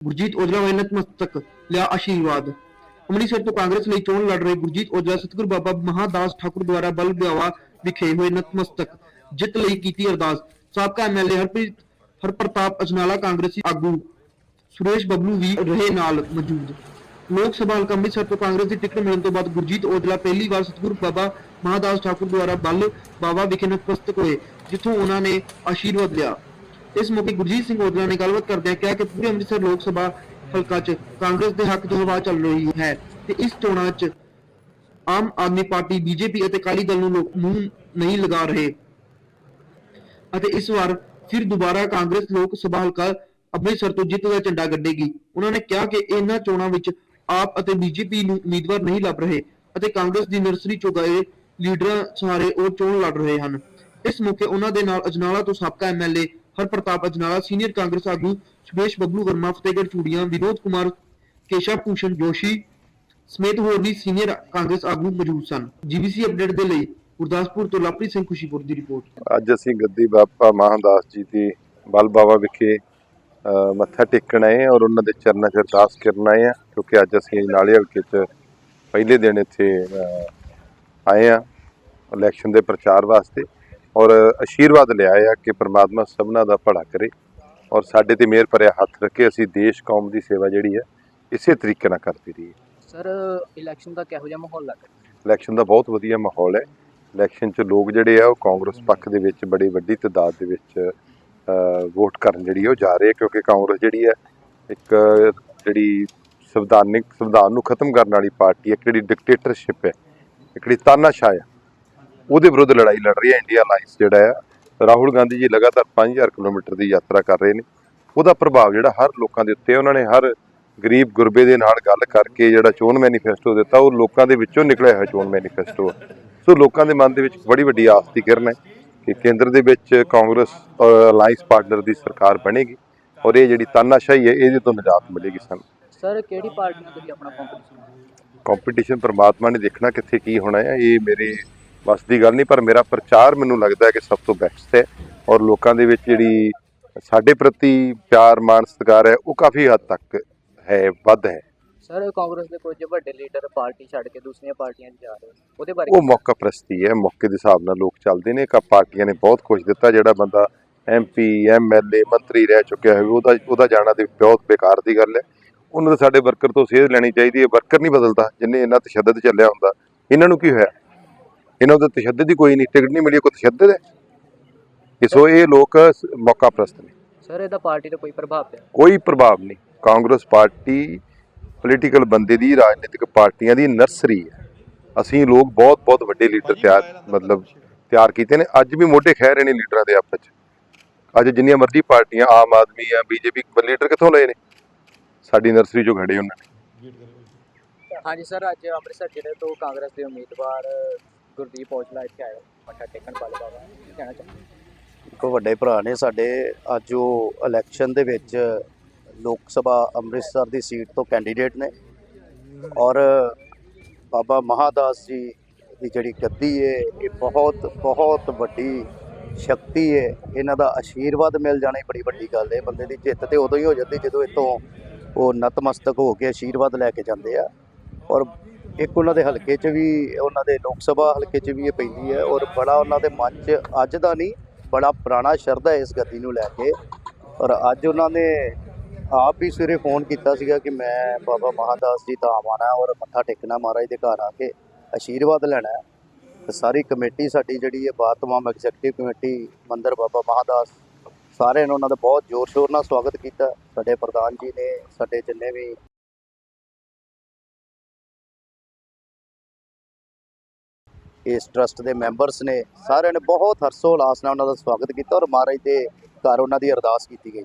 ਗੁਰਜੀਤ ਔਜਲਾ ਨੇ ਨਤਮਸਤਕ ਲਿਆ ਆਸ਼ੀਰਵਾਦ। ਅੰਮ੍ਰਿਤਸਰ ਤੋਂ ਕਾਂਗਰਸ ਲਈ ਚੋਣ ਲੜ ਰਹੇ ਗੁਰਜੀਤ ਔਜਲਾ ਸਤਿਗੁਰੂ ਬਾਬਾ ਮਹਾਦਾਸ ਠਾਕੁਰ ਦੁਆਰਾ ਬਲ ਬਿਆਵਾ ਵਿਖੇ ਹੋਏ ਨਤਮਸਤਕ ਜਿੱਤ ਲਈ ਕੀਤੀ ਅਰਦਾਸ। ਸਾਬਕਾ ਐਮਐਲਏ ਹਰਪ੍ਰੀਤ ਹਰਪ੍ਰਤਾਪ ਅਜਨਾਲਾ ਕਾਂਗਰਸੀ ਆਗੂ। ਸੁਰੇਸ਼ ਬਬਲੂ ਵੀ ਰਹੇ ਨਾਲ ਮੌਜੂਦ। ਲੋਕ ਸਭਾ ਹਲਕਾ ਅੰਮ੍ਰਿਤਸਰ ਤੋਂ ਕਾਂਗਰਸ ਦੀ ਟਿਕਟ ਮਿਲਣ ਤੋਂ ਬਾਅਦ ਗੁਰਜੀਤ ਔਜਲਾ ਪਹਿਲੀ ਵਾਰ ਸਤਿਗੁਰ ਬਾਬਾ ਮਹਾਦਾਸ ਠਾਕੁਰ ਦੁਆਰਾ ਬਲ ਬਾਵਾ ਵਿਖੇ ਨਤਮਸਤਕ ਹੋਏ, ਜਿੱਥੋਂ ਉਹਨਾਂ ਨੇ ਆਸ਼ੀਰਵਾਦ ਲਿਆ। ਇਸ ਮੌਕੇ ਗੁਰਜੀਤ ਸਿੰਘ ਔਜਲਾ ਨੇ ਗੱਲਬਾਤ ਕਰਦਿਆਂ ਕਿਹਾ ਕਿ ਪੂਰੇ ਅੰਮ੍ਰਿਤਸਰ ਲੋਕ ਸਭਾ ਹਲਕਾ 'ਚ ਕਾਂਗਰਸ ਦੇ ਹੱਕ 'ਚ ਹਵਾ ਚੱਲ ਰਹੀ ਹੈ ਤੇ ਇਸ ਚੋਣਾਂ 'ਚ ਆਮ ਆਦਮੀ ਪਾਰਟੀ, ਬੀਜੇਪੀ ਅਤੇ ਅਕਾਲੀ ਦਲ ਨੂੰ ਮੂੰਹ ਨਹੀਂ ਲਗਾ ਰਹੇ। ਅਤੇ ਇਸ ਵਾਰ ਫਿਰ ਦੁਬਾਰਾ ਕਾਂਗਰਸ ਲੋਕ ਸਭਾ ਹਲਕਾ ਅੰਮ੍ਰਿਤਸਰ ਤੋਂ ਜਿੱਤ ਦਾ ਝੰਡਾ ਗੱਡੇਗੀ ਉਹਨਾਂ ਨੇ ਕਿਹਾ ਕਿ ਇਹਨਾਂ ਚੋਣਾਂ ਵਿੱਚ ਆਪ ਅਤੇ ਬੀਜੇਪੀ ਨੂੰ ਉਮੀਦਵਾਰ ਨਹੀਂ ਲੱਭ ਰਹੇ ਅਤੇ ਕਾਂਗਰਸ ਦੀ ਨਰਸਰੀ ਚੋਂ ਗਏ ਲੀਡਰਾਂ ਸਹਾਰੇ ਉਹ ਚੋਣ ਲੜ ਰਹੇ ਹਨ। ਇਸ ਮੌਕੇ ਉਹਨਾਂ ਦੇ ਨਾਲ ਅਜਨਾਲਾ ਤੋਂ ਸਾਬਕਾ ਐਮਐਲਏ ਹਰਪ੍ਰਤਾਪ ਅਜਨਾਲਾ, ਸੀਨੀਅਰ ਕਾਂਗਰਸ ਆਗੂ ਸੁਭੇਸ਼ ਬਬਲੂ ਵਰਮਾ, ਫਤਿਹਗੜ੍ਹ ਚੂੜੀਆਂ, ਵਿਨੋਦ ਕੁਮਾਰ ਕੇਸ਼ਵ ਭੂਸ਼ਣ ਜੋਸ਼ੀ ਸਮੇਤ ਹੋਰ ਵੀ ਸੀਨੀਅਰ ਕਾਂਗਰਸ ਆਗੂ ਮੌਜੂਦ ਸਨ। ਜੀਬੀਸੀ ਅਪਡੇਟ ਦੇ ਲਈ ਗੁਰਦਾਸਪੁਰ ਤੋਂ ਲਵਪ੍ਰੀਤ ਸਿੰਘ ਖੁਸ਼ੀਪੁਰ ਦੀ ਰਿਪੋਰਟ। ਅੱਜ ਅਸੀਂ ਗੱਦੀ ਬਾਬਾ ਮਹਾਦਾਸ ਜੀ ਦੀ ਬਲ ਬਾਬਾ ਵਿਖੇ ਮੱਥਾ ਟੇਕਣ ਆਏ ਔਰ ਉਹਨਾਂ ਦੇ ਚਰਨਾਂ 'ਚ ਅਰਦਾਸ ਕਰਨ ਆਏ ਆ ਕਿਉਂਕਿ ਅੱਜ ਅਸੀਂ ਨਾਲੇ ਹਲਕੇ 'ਚ ਪਹਿਲੇ ਦਿਨ ਇੱਥੇ ਆਏ ਹਾਂ। ਇਲੈਕਸ਼ਨ ਦੇ ਪ੍ਰਚਾਰ ਵਾਸਤੇ ਔਰ ਆਸ਼ੀਰਵਾਦ ਲਿਆ ਆ ਕਿ ਪ੍ਰਮਾਤਮਾ ਸਭਨਾ ਦਾ ਭਲਾ ਕਰੇ ਔਰ ਸਾਡੇ ਤੇ ਮਿਹਰ ਭਰਿਆ ਹੱਥ ਰੱਖੇ ਅਸੀਂ ਦੇਸ਼ ਕੌਮ ਦੀ ਸੇਵਾ ਜਿਹੜੀ ਹੈ ਇਸੇ ਤਰੀਕੇ ਨਾਲ ਕਰਦੇ ਰਹੀਏ। ਸਰ ਇਲੈਕਸ਼ਨ ਦਾ ਕਿਹੋ ਜਿਹਾ ਮਾਹੌਲ ਲੱਗ ਰਿਹਾ? ਇਲੈਕਸ਼ਨ ਦਾ ਬਹੁਤ ਵਧੀਆ ਮਾਹੌਲ ਹੈ। ਇਲੈਕਸ਼ਨ 'ਚ ਲੋਕ ਜਿਹੜੇ ਆ ਉਹ ਕਾਂਗਰਸ ਪੱਖ ਦੇ ਵਿੱਚ ਬੜੀ ਵੱਡੀ ਤਾਦਾਦ ਦੇ ਵਿੱਚ ਵੋਟ ਕਰਨ ਜਿਹੜੀ ਉਹ ਜਾ ਰਹੇ ਆ ਕਿਉਂਕਿ ਕਾਂਗਰਸ ਜਿਹੜੀ ਹੈ ਇੱਕ ਜਿਹੜੀ ਸੰਵਿਧਾਨਿਕ ਸੰਵਿਧਾਨ ਨੂੰ ਖਤਮ ਕਰਨ ਵਾਲੀ ਪਾਰਟੀ ਹੈ ਇੱਕ ਜਿਹੜੀ ਡਿਕਟੇਟਰਸ਼ਿਪ ਹੈ ਇੱਕ ਜਿਹੜੀ ਤਾਨਾਸ਼ਾਹ ਹੈ। ਉਹਦੇ ਵਿਰੁੱਧ ਲੜਾਈ ਲੜ ਰਹੀ ਹੈ ਇੰਡੀਆ ਅਲਾਈਅੰਸ ਜਿਹੜਾ ਹੈ। ਰਾਹੁਲ ਗਾਂਧੀ ਜੀ ਲਗਾਤਾਰ 5000 ਕਿਲੋਮੀਟਰ ਦੀ ਯਾਤਰਾ ਕਰ ਰਹੇ ਨੇ। ਉਹਦਾ ਪ੍ਰਭਾਵ ਜਿਹੜਾ ਹਰ ਲੋਕਾਂ ਦੇ ਉੱਤੇ। ਉਹਨਾਂ ਨੇ ਹਰ ਗਰੀਬ ਗੁਰਬੇ ਦੇ ਨਾਲ ਗੱਲ ਕਰਕੇ ਜਿਹੜਾ ਚੋਣ ਮੈਨੀਫੈਸਟੋ ਦਿੱਤਾ ਉਹ ਲੋਕਾਂ ਦੇ ਵਿੱਚੋਂ ਨਿਕਲਿਆ ਹੋਇਆ ਚੋਣ ਮੈਨੀਫੈਸਟੋ ਸੋ ਲੋਕਾਂ ਦੇ ਮਨ ਦੇ ਵਿੱਚ ਬੜੀ ਵੱਡੀ ਆਸ ਦੀ ਕਿਰਨ ਹੈ ਕਿ ਕੇਂਦਰ ਦੇ ਵਿੱਚ ਕਾਂਗਰਸ ਅਲਾਈਅੰਸ ਪਾਰਟਨਰ ਦੀ ਸਰਕਾਰ ਬਣੇਗੀ ਔਰ ਇਹ ਜਿਹੜੀ ਤਾਨਾਸ਼ਾਹੀ ਹੈ ਇਹਦੇ ਤੋਂ ਨਿਜਾਤ ਮਿਲੇਗੀ ਸਾਨੂੰ। ਸਰ ਕਿਹੜੀ ਪਾਰਟੀ ਨਾਲ ਤੁਸੀਂ ਆਪਣਾ ਕੰਪੀਟੀਸ਼ਨ ਕੰਪੀਟੀਸ਼ਨ ਪਰਮਾਤਮਾ ਨੇ ਦੇਖਣਾ ਕਿੱਥੇ ਕੀ ਹੋਣਾ ਹੈ। ਇਹ ਮੇਰੇ ਬਸ ਦੀ ਗੱਲ ਨਹੀਂ ਪਰ ਮੇਰਾ ਪ੍ਰਚਾਰ ਮੈਨੂੰ ਲੱਗਦਾ ਹੈ ਕਿ ਸਭ ਤੋਂ ਬੈਸਟ ਹੈ ਔਰ ਲੋਕਾਂ ਦੇ ਵਿੱਚ ਜਿਹੜੀ ਸਾਡੇ ਪ੍ਰਤੀ ਪਿਆਰ ਮਾਣ ਸਤਿਕਾਰ ਹੈ ਉਹ ਕਾਫੀ ਹੱਦ ਤੱਕ ਹੈ ਵੱਧ ਹੈ। ਸਰ ਕਾਂਗਰਸ ਦੇ ਕੁਝ ਵੱਡੇ ਲੀਡਰ ਪਾਰਟੀ ਛੱਡ ਕੇ ਦੂਸਰੀਆਂ ਪਾਰਟੀਆਂ 'ਚ ਜਾ ਰਹੇ ਉਹਦੇ ਬਾਰੇ ਉਹ ਮੌਕਾ ਪ੍ਰਸਤੀ ਹੈ ਮੌਕੇ ਦੇ ਹਿਸਾਬ ਨਾਲ ਲੋਕ ਚੱਲਦੇ ਨੇ। ਕਾ ਪਾਰਟੀਆਂ ਨੇ ਬਹੁਤ ਕੁਝ ਦਿੱਤਾ। ਜਿਹੜਾ ਬੰਦਾ ਐਮਪੀ ਐਮਐਲਏ ਮੰਤਰੀ ਰਹਿ ਚੁੱਕਿਆ ਹੋਵੇ ਉਹਦਾ ਉਹਦਾ ਜਾਣਾ ਤੇ ਬਹੁਤ ਬੇਕਾਰ ਦੀ ਗੱਲ ਹੈ। ਉਹਨਾਂ ਦਾ ਸਾਡੇ ਵਰਕਰ ਤੋਂ ਸੇਧ ਲੈਣੀ ਚਾਹੀਦੀ ਹੈ। ਵਰਕਰ ਨਹੀਂ ਬਦਲਦਾ ਜਿੰਨੇ ਇੰਨਾ ਤਸ਼ੱਦਦ ਚੱਲਿਆ ਹੁੰਦਾ। ਇਹਨਾਂ ਨੂੰ ਕੀ ਹੋਇਆ? ਇਹਨਾਂ ਦਾ ਤਸ਼ੱਦਦ ਹੀ ਕੋਈ ਨਹੀਂ ਟਿਕਟ ਨਹੀਂ ਮਿਲੀ ਕੋਈ ਤਸ਼ੱਦਦ ਹੈ ਇਹ ਸੋ ਇਹ ਲੋਕ ਮੌਕਾ ਪ੍ਰਸਤ ਨੇ। ਸਰ ਇਹਦਾ ਪਾਰਟੀ ਤੇ ਕੋਈ ਪ੍ਰਭਾਵ ਪਿਆ? ਕੋਈ ਪ੍ਰਭਾਵ ਨਹੀਂ। ਕਾਂਗਰਸ ਪਾਰਟੀ ਪੋਲੀਟੀਕਲ ਬੰਦੇ ਦੀ ਰਾਜਨੀਤਿਕ ਪਾਰਟੀਆਂ ਦੀ ਨਰਸਰੀ ਹੈ। ਅਸੀਂ ਲੋਕ ਬਹੁਤ ਬਹੁਤ ਵੱਡੇ ਲੀਡਰ ਤਿਆਰ ਮਤਲਬ ਤਿਆਰ ਕੀਤੇ ਨੇ। ਅੱਜ ਵੀ ਮੋਢੇ ਖਹਿ ਰਹੇ ਨੇ ਲੀਡਰਾਂ ਦੇ ਆਪਸ 'ਚ ਅੱਜ ਜਿੰਨੀਆਂ ਮਰਜ਼ੀ ਪਾਰਟੀਆਂ ਆਮ ਆਦਮੀ ਆ ਬੀਜੇਪੀ ਲੀਡਰ ਕਿੱਥੋਂ ਲਏ ਨੇ? ਸਾਡੀ ਨਰਸਰੀ 'ਚੋਂ ਖੜੇ ਉਹਨਾਂ ਨੇ। ਹਾਂਜੀ ਸਰ ਅੱਜ ਅੰਮ੍ਰਿਤਸਰ ਜ਼ਿਲ੍ਹੇ ਤੋਂ ਕਾਂਗਰਸ ਦੇ ਉਮੀਦਵਾਰ ਗੁਰਦੀਪ ਔਜਲਾ ਇੱਥੇ ਆਏ ਮੱਥਾ ਟੇਕਣ ਵਾਲੇ ਬਾਬਾ ਕੀ ਕਹਿਣਾ ਚਾਹੁੰਦੇ? ਇੱਕ ਵੱਡੇ ਭਰਾ ਨੇ ਸਾਡੇ, ਅੱਜ ਉਹ ਇਲੈਕਸ਼ਨ ਦੇ ਵਿੱਚ ਲੋਕ ਸਭਾ ਅੰਮ੍ਰਿਤਸਰ ਦੀ ਸੀਟ ਤੋਂ ਕੈਂਡੀਡੇਟ ਨੇ। ਔਰ ਬਾਬਾ ਮਹਾਦਾਸ ਜੀ ਦੀ ਜਿਹੜੀ ਗੱਦੀ ਹੈ ਇਹ ਬਹੁਤ ਬਹੁਤ ਵੱਡੀ ਸ਼ਕਤੀ ਹੈ ਇਹਨਾਂ ਦਾ ਆਸ਼ੀਰਵਾਦ ਮਿਲ ਜਾਣਾ ਬੜੀ ਵੱਡੀ ਗੱਲ ਹੈ ਬੰਦੇ ਦੀ ਜਿੱਤ ਤੇ ਉਦੋਂ ਹੀ ਹੋ ਜਾਂਦੀ ਜਦੋਂ ਇਤੋਂ ਉਹ ਨਤਮਸਤਕ ਹੋ ਕੇ ਆਸ਼ੀਰਵਾਦ ਲੈ ਕੇ ਜਾਂਦੇ ਆ। ਔਰ ਇੱਕ ਉਹਨਾਂ ਦੇ ਹਲਕੇ 'ਚ ਵੀ, ਉਹਨਾਂ ਦੇ ਲੋਕ ਸਭਾ ਹਲਕੇ 'ਚ ਵੀ ਇਹ ਪੈਂਦੀ ਹੈ ਔਰ ਬੜਾ ਉਹਨਾਂ ਦੇ ਮਨ 'ਚ ਅੱਜ ਦਾ ਨਹੀਂ, ਬੜਾ ਪੁਰਾਣਾ ਸ਼ਰਧਾ ਹੈ ਇਸ ਗੱਦੀ ਨੂੰ ਲੈ ਕੇ। ਔਰ ਅੱਜ ਉਹਨਾਂ ਨੇ ਆਪ ਵੀ ਸਵੇਰੇ ਫੋਨ ਕੀਤਾ ਸੀਗਾ ਕਿ ਮੈਂ ਬਾਬਾ ਮਹਾਦਾਸ ਜੀ ਦਾ ਆਵਾਣਾ ਔਰ ਮੱਥਾ ਟੇਕਣਾ ਮਹਾਰਾਜ ਦੇ ਘਰ ਆ ਕੇ ਆਸ਼ੀਰਵਾਦ ਲੈਣਾ ਤੇ ਸਾਰੀ ਕਮੇਟੀ ਸਾਡੀ ਜਿਹੜੀ ਹੈ ਬਾਤਮਾਮ ਐਗਜੀਕਟਿਵ ਕਮੇਟੀ, ਮੰਦਰ ਬਾਬਾ ਮਹਾਦਾਸ, ਸਾਰਿਆਂ ਨੇ ਉਹਨਾਂ ਦਾ ਬਹੁਤ ਜ਼ੋਰ ਸ਼ੋਰ ਨਾਲ ਸਵਾਗਤ ਕੀਤਾ। ਸਾਡੇ ਪ੍ਰਧਾਨ ਜੀ ਨੇ, ਸਾਡੇ ਜਿੰਨੇ ਵੀ ਇਸ ਟਰਸਟ ਦੇ ਮੈਂਬਰਸ ਨੇ ਸਾਰਿਆਂ ਨੇ ਬਹੁਤ ਹਰਸੋ ਉਲਾਸ ਨਾਲ ਉਹਨਾਂ ਦਾ ਸਵਾਗਤ ਕੀਤਾ ਔਰ ਮਹਾਰਾਜ ਦੇ ਘਰ ਉਹਨਾਂ ਦੀ ਅਰਦਾਸ ਕੀਤੀ ਗਈ।